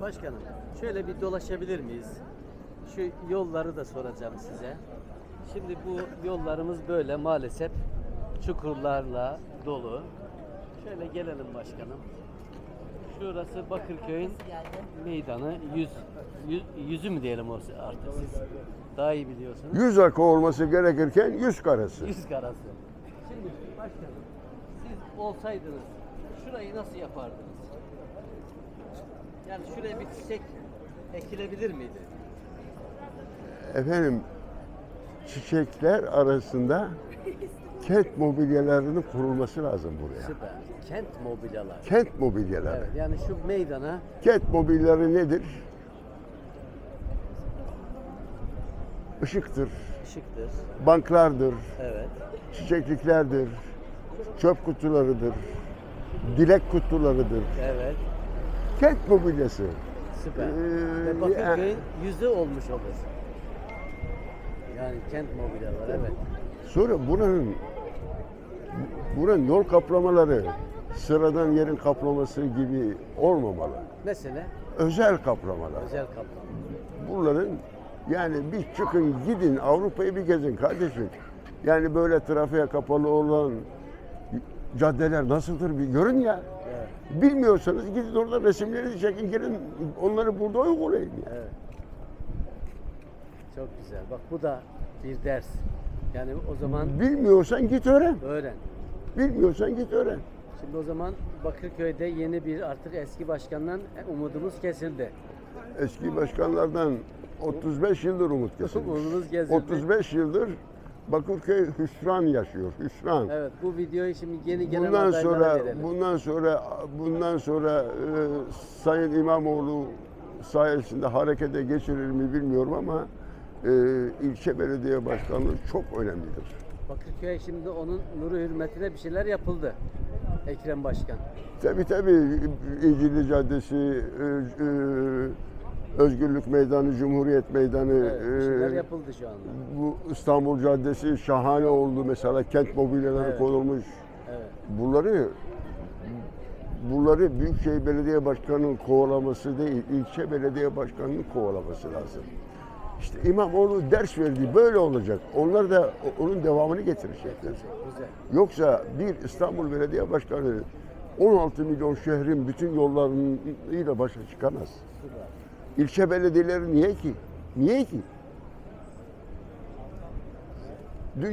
Başkanım şöyle bir dolaşabilir miyiz? Şu yolları da soracağım size. Şimdi bu yollarımız böyle maalesef çukurlarla dolu. Şöyle gelelim başkanım. Şurası Bakırköy'ün meydanı. Yüz, yüz, yüzü mü diyelim o artık siz? Daha iyi biliyorsunuz. 100 akı olması gerekirken 100 karası. Yüz karası. Şimdi başkanım siz olsaydınız şurayı nasıl yapardınız? Yani şuraya bir çiçek ekilebilir miydi? Efendim çiçekler arasında kent mobilyalarının kurulması lazım buraya. Süper. Kent mobilyalar. Kent mobilyaları. Evet, yani şu meydana Kent mobilyaları nedir? Işıktır, ışıktır. banklardır, Evet. çiçekliklerdir, çöp kutularıdır, dilek kutularıdır. Evet. Kent mobilyası. Süper. Ee, Ve Bakırköy'ün yüzü olmuş olur. Yani kent mobilyalar evet. Sonra buranın buranın yol kaplamaları sıradan yerin kaplaması gibi olmamalı. Mesele Özel kaplamalar. özel kaplama. Bunların yani bir çıkın gidin Avrupa'yı bir gezin kardeşim. Yani böyle trafiğe kapalı olan caddeler nasıldır bir görün ya. Bilmiyorsanız gidin orada resimleri çekin gelin onları burada uygulayın ya. Evet. Çok güzel. Bak bu da bir ders. Yani o zaman Bilmiyorsan git öğren. öğren. Bilmiyorsan git öğren. Şimdi o zaman Bakırköy'de yeni bir artık eski başkandan umudumuz kesildi. Eski başkanlardan 35 yıldır umut kesilmiş. Umudumuz kesildi. 35 yıldır Bakırköy hüsran yaşıyor. Hüsran. Evet bu videoyu şimdi yeni gelen Bundan sonra verelim. bundan sonra bundan sonra e, Sayın İmamoğlu sayesinde harekete geçirir mi bilmiyorum ama e, ilçe belediye başkanlığı çok önemlidir. Bakırköy şimdi onun nuru hürmetine bir şeyler yapıldı. Ekrem Başkan. Tabii tabii İncili Caddesi, e, e, Özgürlük Meydanı, Cumhuriyet Meydanı, Evet, bir şeyler e, yapıldı şu anda. bu İstanbul Caddesi şahane oldu mesela kent mobilyaları Evet. konulmuş. Evet. Bunları bunları Büyükşehir Belediye Başkanı'nın kovalaması değil, ilçe belediye başkanının kovalaması lazım. İşte İmamoğlu ders verdi, böyle olacak. Onlar da onun devamını getirecekler. Yoksa bir İstanbul Belediye Başkanı 16 milyon şehrin bütün yollarıyla başa çıkamaz. Süper. İlçe belediyeleri niye ki? Niye ki? Dün